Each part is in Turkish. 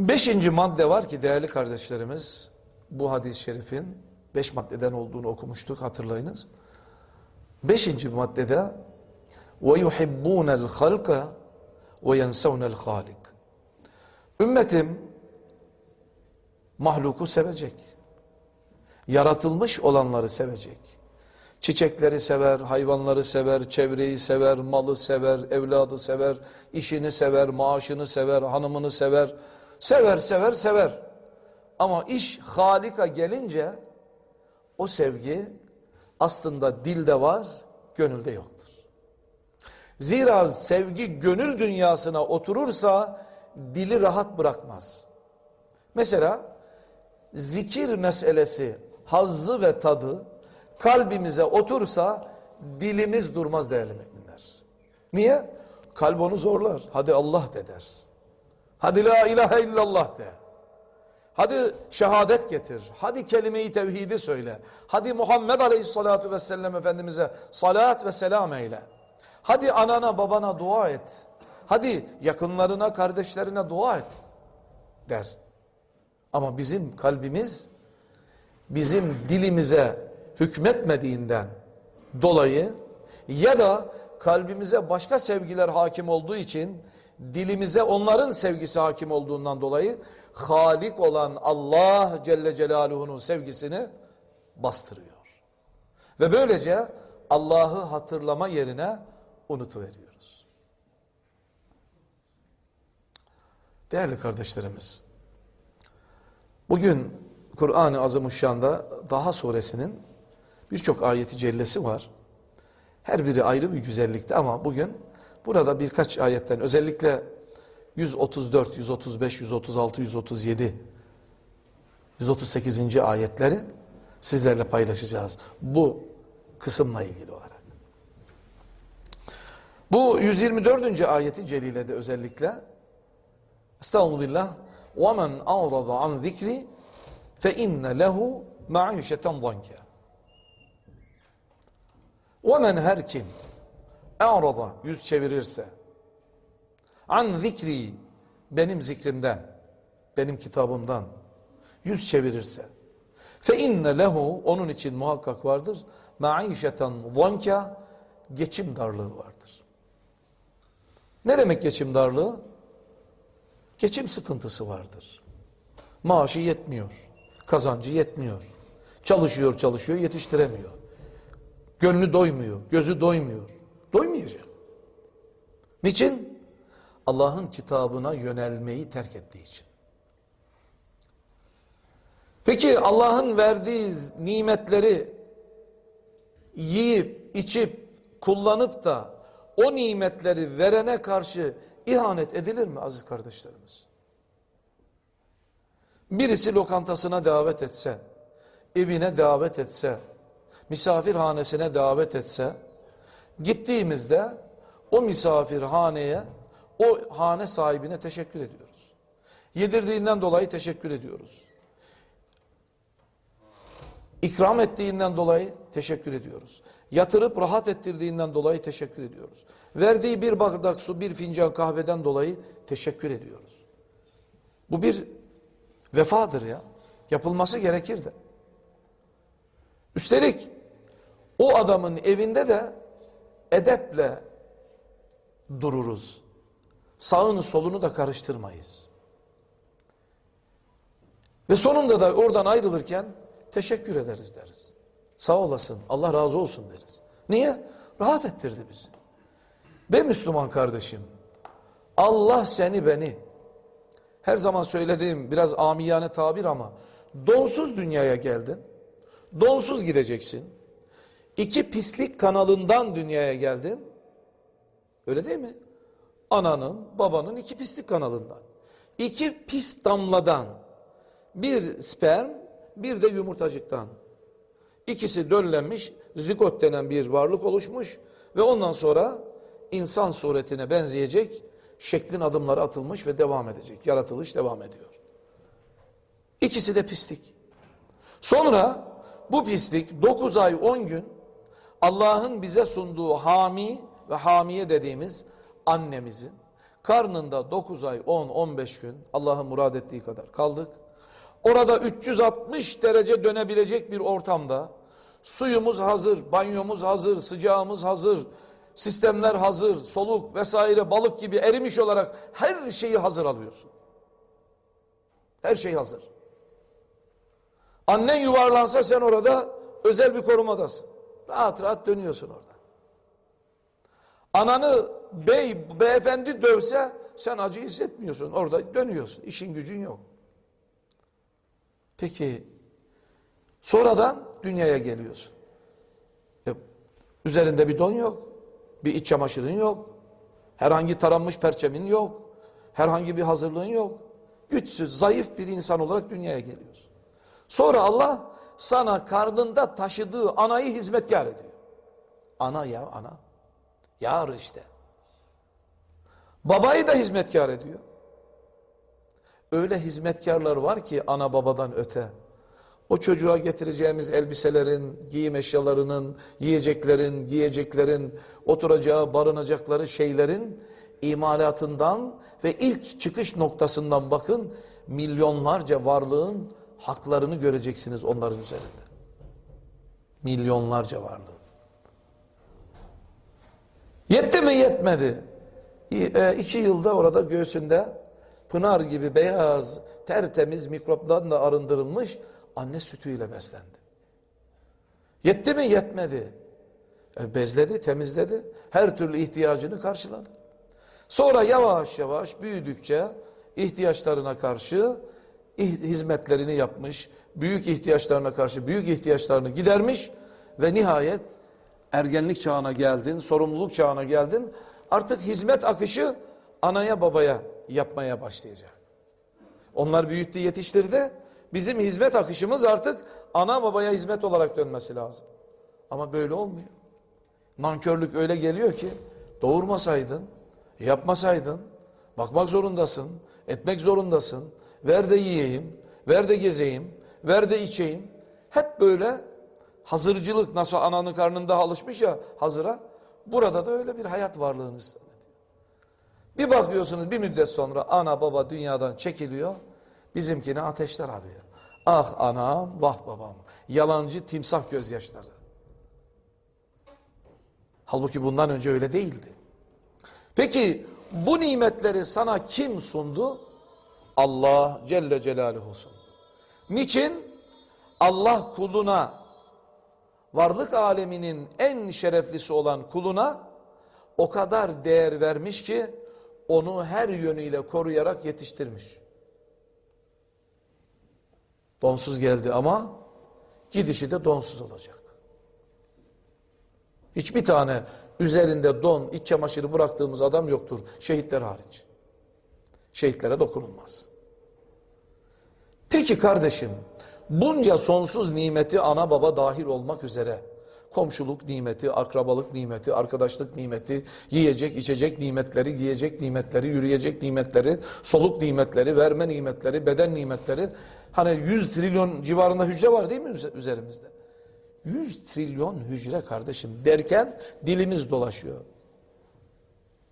Beşinci madde var ki değerli kardeşlerimiz bu hadis-i şerifin beş maddeden olduğunu okumuştuk hatırlayınız. Beşinci maddede halka ve yensevnel halik. Ümmetim mahluku sevecek. Yaratılmış olanları sevecek. Çiçekleri sever, hayvanları sever, çevreyi sever, malı sever, evladı sever, işini sever, maaşını sever, hanımını sever. Sever, sever, sever. Ama iş Halika gelince o sevgi aslında dilde var, gönülde yoktur. Zira sevgi gönül dünyasına oturursa dili rahat bırakmaz. Mesela zikir meselesi, hazzı ve tadı kalbimize otursa dilimiz durmaz değerli müminler. Niye? Kalp onu zorlar. Hadi Allah de der. Hadi la ilahe illallah de. Hadi şehadet getir. Hadi kelime-i tevhidi söyle. Hadi Muhammed Aleyhisselatü Vesselam Efendimiz'e salat ve selam eyle. Hadi anana babana dua et. Hadi yakınlarına kardeşlerine dua et der. Ama bizim kalbimiz bizim dilimize hükmetmediğinden dolayı ya da kalbimize başka sevgiler hakim olduğu için dilimize onların sevgisi hakim olduğundan dolayı Halik olan Allah Celle Celaluhu'nun sevgisini bastırıyor. Ve böylece Allah'ı hatırlama yerine unutuveriyoruz. Değerli kardeşlerimiz, bugün Kur'an-ı Azimuşşan'da Daha suresinin birçok ayeti cellesi var. Her biri ayrı bir güzellikte ama bugün burada birkaç ayetten özellikle 134, 135, 136, 137, 138. ayetleri sizlerle paylaşacağız. Bu kısımla ilgili olarak. Bu 124. ayeti celilede özellikle Estağfirullah وَمَنْ أَعْرَضَ عَنْ ذِكْرِ فَاِنَّ لَهُ مَعِيشَةً ضَنْكَ وَمَنْ her kim E'rada yüz çevirirse an zikri benim zikrimden benim kitabımdan yüz çevirirse fe inne lehu onun için muhakkak vardır maişeten vanka geçim darlığı vardır. Ne demek geçim darlığı? Geçim sıkıntısı vardır. Maaşı yetmiyor. Kazancı yetmiyor. Çalışıyor çalışıyor yetiştiremiyor. Gönlü doymuyor. Gözü doymuyor. Doymayacak. Niçin? Allah'ın kitabına yönelmeyi terk ettiği için. Peki Allah'ın verdiği nimetleri yiyip, içip, kullanıp da o nimetleri verene karşı ihanet edilir mi aziz kardeşlerimiz? Birisi lokantasına davet etse, evine davet etse, misafirhanesine davet etse, gittiğimizde o misafirhaneye, o hane sahibine teşekkür ediyoruz. Yedirdiğinden dolayı teşekkür ediyoruz. İkram ettiğinden dolayı teşekkür ediyoruz. Yatırıp rahat ettirdiğinden dolayı teşekkür ediyoruz. Verdiği bir bardak su, bir fincan kahveden dolayı teşekkür ediyoruz. Bu bir vefadır ya. Yapılması gerekir de. Üstelik o adamın evinde de edeple dururuz. Sağını solunu da karıştırmayız. Ve sonunda da oradan ayrılırken teşekkür ederiz deriz. Sağ olasın, Allah razı olsun deriz. Niye? Rahat ettirdi bizi. Be Müslüman kardeşim, Allah seni beni, her zaman söylediğim biraz amiyane tabir ama, donsuz dünyaya geldin, donsuz gideceksin. İki pislik kanalından dünyaya geldin. Öyle değil mi? Ananın, babanın iki pislik kanalından. İki pis damladan. Bir sperm, bir de yumurtacıktan. İkisi döllenmiş, zigot denen bir varlık oluşmuş ve ondan sonra insan suretine benzeyecek şeklin adımları atılmış ve devam edecek. Yaratılış devam ediyor. İkisi de pislik. Sonra bu pislik 9 ay 10 gün Allah'ın bize sunduğu hami ve hamiye dediğimiz annemizin Karnında 9 ay, 10, 15 gün Allah'ın murad ettiği kadar kaldık. Orada 360 derece dönebilecek bir ortamda suyumuz hazır, banyomuz hazır, sıcağımız hazır, sistemler hazır, soluk vesaire balık gibi erimiş olarak her şeyi hazır alıyorsun. Her şey hazır. Annen yuvarlansa sen orada özel bir korumadasın. Rahat rahat dönüyorsun orada. Ananı bey, beyefendi dövse sen acı hissetmiyorsun. Orada dönüyorsun. İşin gücün yok. Peki sonradan dünyaya geliyorsun. E, üzerinde bir don yok. Bir iç çamaşırın yok. Herhangi taranmış perçemin yok. Herhangi bir hazırlığın yok. Güçsüz, zayıf bir insan olarak dünyaya geliyorsun. Sonra Allah sana karnında taşıdığı anayı hizmetkar ediyor. Ana ya ana. Yar işte. Babayı da hizmetkar ediyor. Öyle hizmetkarlar var ki ana babadan öte. O çocuğa getireceğimiz elbiselerin, giyim eşyalarının, yiyeceklerin, giyeceklerin, oturacağı, barınacakları şeylerin imalatından ve ilk çıkış noktasından bakın milyonlarca varlığın haklarını göreceksiniz onların üzerinde. Milyonlarca varlığın. Yetti mi yetmedi. E, iki yılda orada göğsünde pınar gibi beyaz, tertemiz mikroplardan da arındırılmış anne sütüyle beslendi. Yetti mi yetmedi. E, bezledi, temizledi. Her türlü ihtiyacını karşıladı. Sonra yavaş yavaş büyüdükçe ihtiyaçlarına karşı hizmetlerini yapmış, büyük ihtiyaçlarına karşı büyük ihtiyaçlarını gidermiş ve nihayet ergenlik çağına geldin, sorumluluk çağına geldin. Artık hizmet akışı anaya babaya yapmaya başlayacak. Onlar büyüttü, yetiştirdi. Bizim hizmet akışımız artık ana babaya hizmet olarak dönmesi lazım. Ama böyle olmuyor. Nankörlük öyle geliyor ki doğurmasaydın, yapmasaydın, bakmak zorundasın, etmek zorundasın. Ver de yiyeyim, ver de gezeyim, ver de içeyim. Hep böyle hazırcılık nasıl ananın karnında alışmış ya hazıra. Burada da öyle bir hayat varlığını zannediyor. Bir bakıyorsunuz bir müddet sonra ana baba dünyadan çekiliyor. Bizimkine ateşler arıyor. Ah anam, vah babam. Yalancı timsah gözyaşları. Halbuki bundan önce öyle değildi. Peki bu nimetleri sana kim sundu? Allah Celle Celaluhu sundu. Niçin? Allah kuluna, varlık aleminin en şereflisi olan kuluna o kadar değer vermiş ki onu her yönüyle koruyarak yetiştirmiş. Donsuz geldi ama gidişi de donsuz olacak. Hiçbir tane üzerinde don, iç çamaşırı bıraktığımız adam yoktur. Şehitler hariç. Şehitlere dokunulmaz. Peki kardeşim, bunca sonsuz nimeti ana baba dahil olmak üzere komşuluk nimeti, akrabalık nimeti, arkadaşlık nimeti, yiyecek, içecek nimetleri, giyecek nimetleri, yürüyecek nimetleri, soluk nimetleri, verme nimetleri, beden nimetleri. Hani 100 trilyon civarında hücre var değil mi üzerimizde? 100 trilyon hücre kardeşim derken dilimiz dolaşıyor.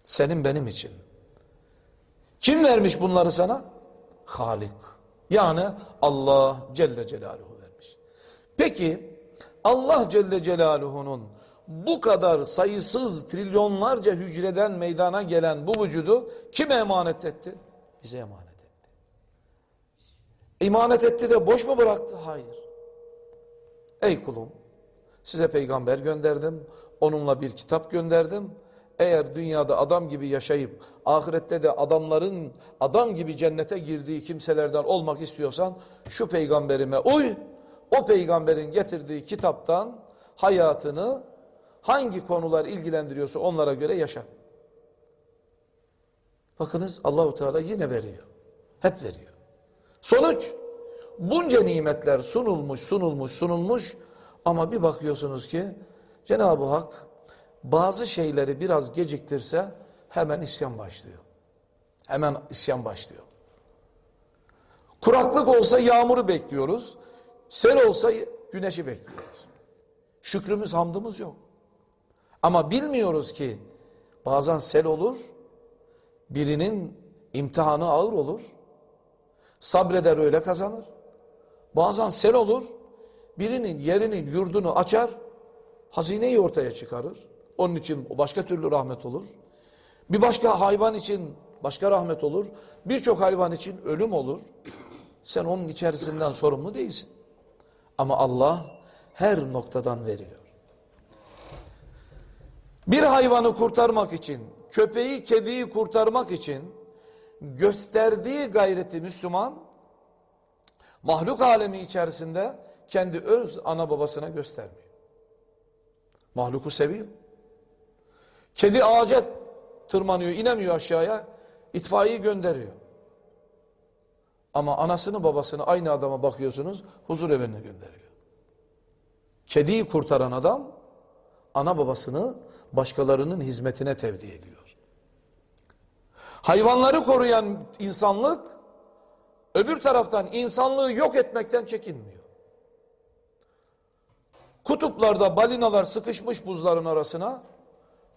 Senin benim için. Kim vermiş bunları sana? Halik. Yani Allah Celle Celaluhu vermiş. Peki Allah Celle Celaluhu'nun bu kadar sayısız trilyonlarca hücreden meydana gelen bu vücudu kime emanet etti? Bize emanet etti. Emanet etti de boş mu bıraktı? Hayır. Ey kulum size peygamber gönderdim. Onunla bir kitap gönderdim. Eğer dünyada adam gibi yaşayıp ahirette de adamların adam gibi cennete girdiği kimselerden olmak istiyorsan şu peygamberime uy. O peygamberin getirdiği kitaptan hayatını hangi konular ilgilendiriyorsa onlara göre yaşa. Bakınız Allahu Teala yine veriyor. Hep veriyor. Sonuç bunca nimetler sunulmuş, sunulmuş, sunulmuş ama bir bakıyorsunuz ki Cenab-ı Hak bazı şeyleri biraz geciktirse hemen isyan başlıyor. Hemen isyan başlıyor. Kuraklık olsa yağmuru bekliyoruz. Sel olsa güneşi bekliyoruz. Şükrümüz, hamdımız yok. Ama bilmiyoruz ki bazen sel olur, Birinin imtihanı ağır olur. Sabreder öyle kazanır. Bazen sel olur. Birinin yerinin yurdunu açar. Hazineyi ortaya çıkarır. Onun için başka türlü rahmet olur. Bir başka hayvan için başka rahmet olur. Birçok hayvan için ölüm olur. Sen onun içerisinden sorumlu değilsin. Ama Allah her noktadan veriyor. Bir hayvanı kurtarmak için, köpeği, kediyi kurtarmak için gösterdiği gayreti Müslüman, mahluk alemi içerisinde kendi öz ana babasına göstermiyor. Mahluku seviyor. Kedi ağaca tırmanıyor, inemiyor aşağıya, itfaiyeyi gönderiyor. Ama anasını babasını aynı adama bakıyorsunuz, huzur evine gönderiyor. Kediyi kurtaran adam, ana babasını başkalarının hizmetine tevdi ediyor. Hayvanları koruyan insanlık, öbür taraftan insanlığı yok etmekten çekinmiyor. Kutuplarda balinalar sıkışmış buzların arasına,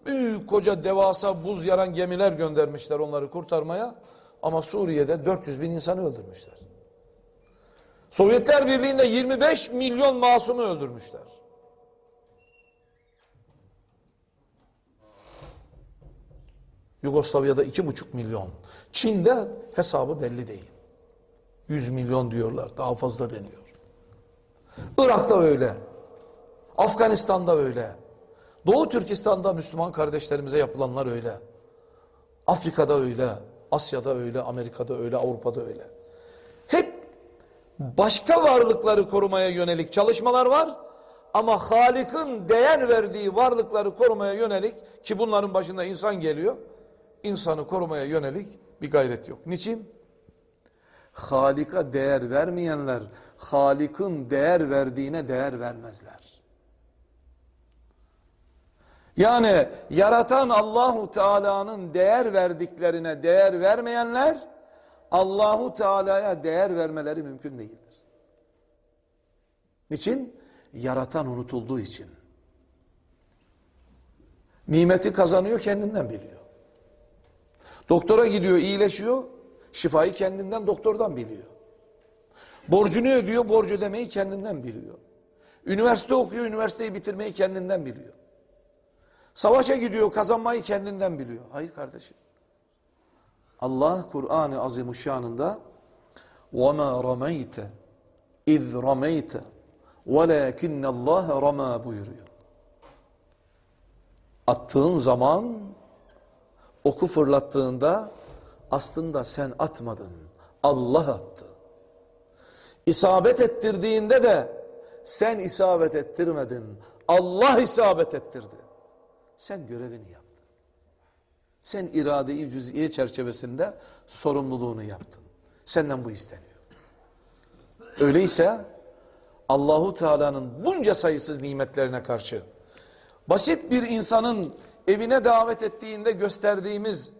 büyük koca devasa buz yaran gemiler göndermişler onları kurtarmaya. Ama Suriye'de 400 bin insanı öldürmüşler. Sovyetler Birliği'nde 25 milyon masumu öldürmüşler. Yugoslavya'da 2,5 milyon. Çin'de hesabı belli değil. 100 milyon diyorlar. Daha fazla deniyor. Irak'ta öyle. Afganistan'da öyle. Doğu Türkistan'da Müslüman kardeşlerimize yapılanlar öyle. Afrika'da öyle. Asya'da öyle. Amerika'da öyle. Avrupa'da öyle. Hep başka varlıkları korumaya yönelik çalışmalar var. Ama Halik'in değer verdiği varlıkları korumaya yönelik ki bunların başında insan geliyor. İnsanı korumaya yönelik bir gayret yok. Niçin? Halika değer vermeyenler Halik'in değer verdiğine değer vermezler. Yani yaratan Allahu Teala'nın değer verdiklerine değer vermeyenler Allahu Teala'ya değer vermeleri mümkün değildir. Niçin? Yaratan unutulduğu için. Nimeti kazanıyor kendinden biliyor. Doktora gidiyor iyileşiyor. Şifayı kendinden doktordan biliyor. Borcunu ödüyor borcu ödemeyi kendinden biliyor. Üniversite okuyor üniversiteyi bitirmeyi kendinden biliyor. Savaşa gidiyor kazanmayı kendinden biliyor. Hayır kardeşim. Allah Kur'an-ı Azimuşşan'ında وَمَا رَمَيْتَ اِذْ رَمَيْتَ وَلَاكِنَّ اللّٰهَ رَمَى buyuruyor. Attığın zaman oku fırlattığında aslında sen atmadın. Allah attı. İsabet ettirdiğinde de sen isabet ettirmedin. Allah isabet ettirdi. Sen görevini yaptın. Sen irade-i cüz'iye çerçevesinde sorumluluğunu yaptın. Senden bu isteniyor. Öyleyse Allahu Teala'nın bunca sayısız nimetlerine karşı basit bir insanın evine davet ettiğinde gösterdiğimiz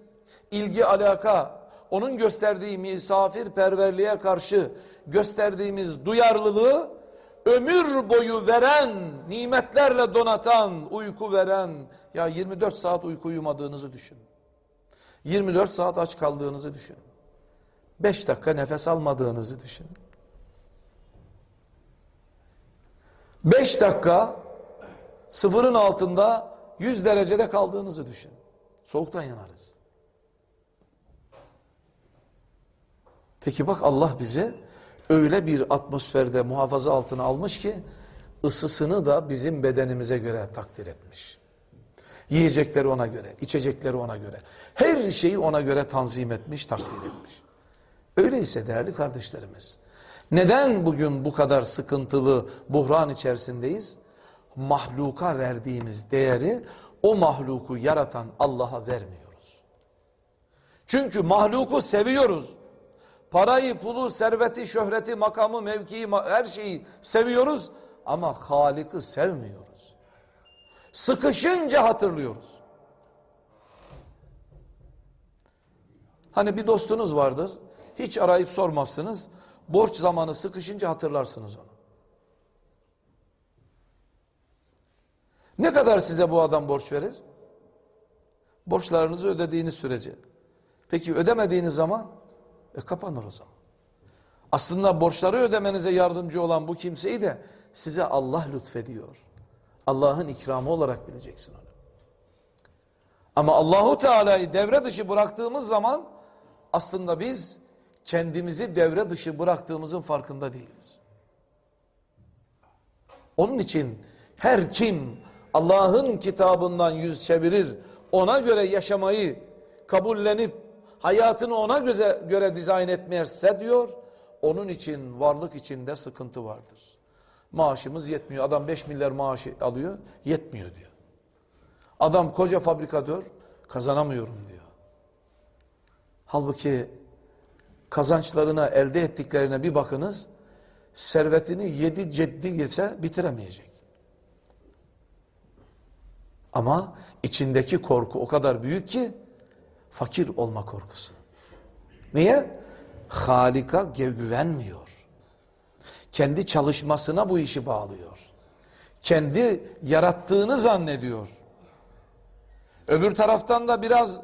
ilgi alaka, onun gösterdiği misafirperverliğe karşı gösterdiğimiz duyarlılığı ömür boyu veren, nimetlerle donatan, uyku veren, ya 24 saat uyku uyumadığınızı düşün. 24 saat aç kaldığınızı düşün. 5 dakika nefes almadığınızı düşün. 5 dakika sıfırın altında 100 derecede kaldığınızı düşün. Soğuktan yanarız. Peki bak Allah bizi öyle bir atmosferde muhafaza altına almış ki ısısını da bizim bedenimize göre takdir etmiş. Yiyecekleri ona göre, içecekleri ona göre, her şeyi ona göre tanzim etmiş, takdir etmiş. Öyleyse değerli kardeşlerimiz, neden bugün bu kadar sıkıntılı buhran içerisindeyiz? Mahluka verdiğimiz değeri o mahluku yaratan Allah'a vermiyoruz. Çünkü mahluku seviyoruz. Parayı, pulu, serveti, şöhreti, makamı, mevkiyi, her şeyi seviyoruz ama Halik'i sevmiyoruz. Sıkışınca hatırlıyoruz. Hani bir dostunuz vardır, hiç arayıp sormazsınız, borç zamanı sıkışınca hatırlarsınız onu. Ne kadar size bu adam borç verir? Borçlarınızı ödediğiniz sürece. Peki ödemediğiniz zaman e, kapanır o zaman. Aslında borçları ödemenize yardımcı olan bu kimseyi de size Allah lütfediyor. Allah'ın ikramı olarak bileceksin onu. Ama Allahu Teala'yı devre dışı bıraktığımız zaman aslında biz kendimizi devre dışı bıraktığımızın farkında değiliz. Onun için her kim Allah'ın kitabından yüz çevirir, ona göre yaşamayı kabullenip hayatını ona göre, göre dizayn etmezse diyor, onun için varlık içinde sıkıntı vardır. Maaşımız yetmiyor. Adam 5 milyar maaşı alıyor, yetmiyor diyor. Adam koca fabrikatör, kazanamıyorum diyor. Halbuki kazançlarına, elde ettiklerine bir bakınız, servetini yedi ceddi geçse bitiremeyecek. Ama içindeki korku o kadar büyük ki fakir olma korkusu. Niye? Halika güvenmiyor. Kendi çalışmasına bu işi bağlıyor. Kendi yarattığını zannediyor. Öbür taraftan da biraz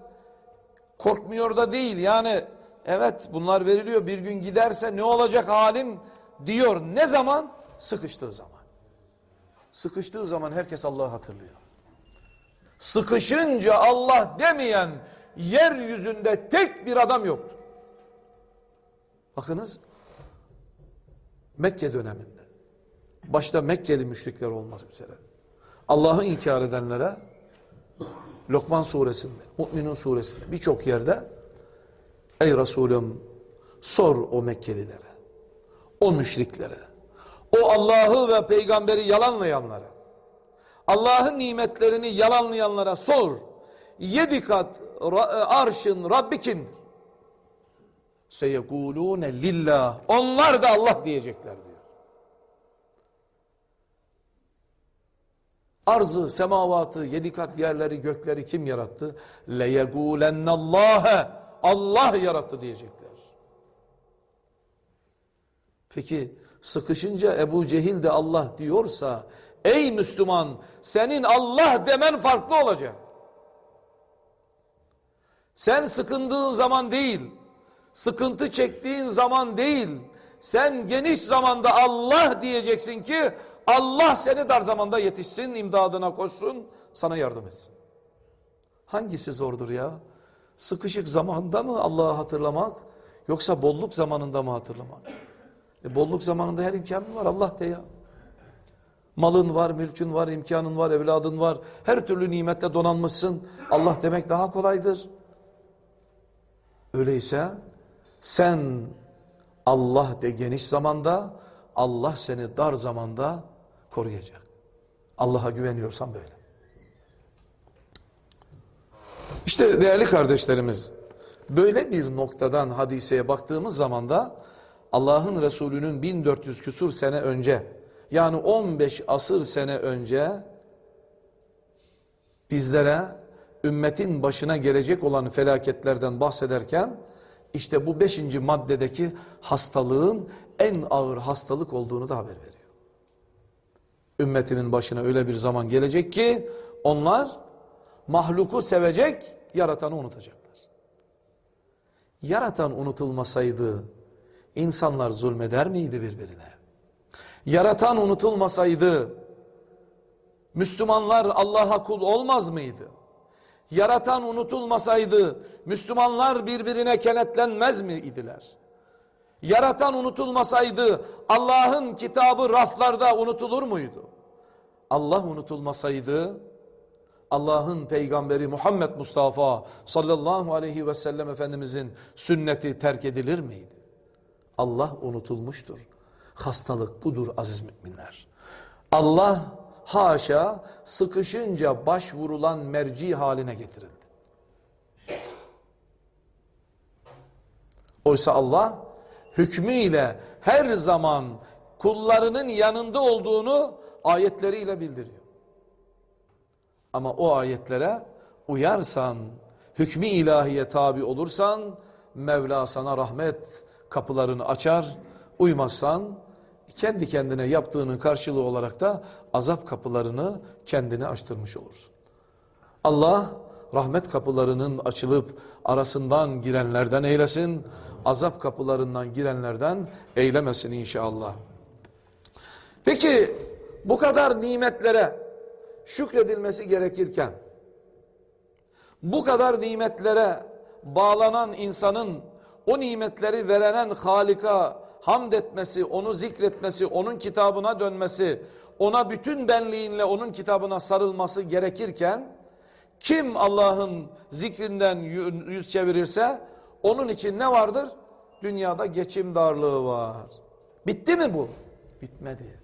korkmuyor da değil. Yani evet bunlar veriliyor bir gün giderse ne olacak halim diyor. Ne zaman? Sıkıştığı zaman. Sıkıştığı zaman herkes Allah'ı hatırlıyor. Sıkışınca Allah demeyen yeryüzünde tek bir adam yoktur. Bakınız Mekke döneminde başta Mekkeli müşrikler olmak üzere Allah'ı inkar edenlere Lokman suresinde, Mü'minun suresinde birçok yerde Ey Resulüm sor o Mekkelilere, o müşriklere, o Allah'ı ve peygamberi yalanlayanlara, Allah'ın nimetlerini yalanlayanlara sor. Yedi kat arşın Rabbi kimdir? Seyekulune lillah. Onlar da Allah diyecekler diyor. Arzı, semavatı, yedi kat yerleri, gökleri kim yarattı? Leyegulennallâhe. Allah yarattı diyecekler. Peki sıkışınca Ebu Cehil de Allah diyorsa ey Müslüman senin Allah demen farklı olacak. Sen sıkındığın zaman değil, sıkıntı çektiğin zaman değil, sen geniş zamanda Allah diyeceksin ki Allah seni dar zamanda yetişsin, imdadına koşsun, sana yardım etsin. Hangisi zordur ya? Sıkışık zamanda mı Allah'ı hatırlamak yoksa bolluk zamanında mı hatırlamak? E bolluk zamanında her imkanın var Allah de ya. Malın var, mülkün var, imkanın var, evladın var. Her türlü nimette donanmışsın. Allah demek daha kolaydır. Öyleyse sen Allah de geniş zamanda, Allah seni dar zamanda koruyacak. Allah'a güveniyorsan böyle. İşte değerli kardeşlerimiz, böyle bir noktadan hadiseye baktığımız zaman da Allah'ın Resulü'nün 1400 küsur sene önce, yani 15 asır sene önce bizlere ümmetin başına gelecek olan felaketlerden bahsederken işte bu beşinci maddedeki hastalığın en ağır hastalık olduğunu da haber veriyor. Ümmetimin başına öyle bir zaman gelecek ki onlar mahluku sevecek, yaratanı unutacaklar. Yaratan unutulmasaydı insanlar zulmeder miydi birbirine? Yaratan unutulmasaydı Müslümanlar Allah'a kul olmaz mıydı? Yaratan unutulmasaydı Müslümanlar birbirine kenetlenmez miydiler? Yaratan unutulmasaydı Allah'ın kitabı raflarda unutulur muydu? Allah unutulmasaydı Allah'ın peygamberi Muhammed Mustafa sallallahu aleyhi ve sellem Efendimizin sünneti terk edilir miydi? Allah unutulmuştur. Hastalık budur aziz müminler. Allah haşa sıkışınca başvurulan merci haline getirildi. Oysa Allah hükmüyle her zaman kullarının yanında olduğunu ayetleriyle bildiriyor. Ama o ayetlere uyarsan, hükmü ilahiye tabi olursan, Mevla sana rahmet kapılarını açar, uymazsan, kendi kendine yaptığının karşılığı olarak da azap kapılarını kendine açtırmış olursun. Allah rahmet kapılarının açılıp arasından girenlerden eylesin. Azap kapılarından girenlerden eylemesin inşallah. Peki bu kadar nimetlere şükredilmesi gerekirken bu kadar nimetlere bağlanan insanın o nimetleri verenen Halik'a hamd etmesi, onu zikretmesi, onun kitabına dönmesi, ona bütün benliğinle onun kitabına sarılması gerekirken kim Allah'ın zikrinden yü- yüz çevirirse onun için ne vardır? Dünyada geçim darlığı var. Bitti mi bu? Bitmedi.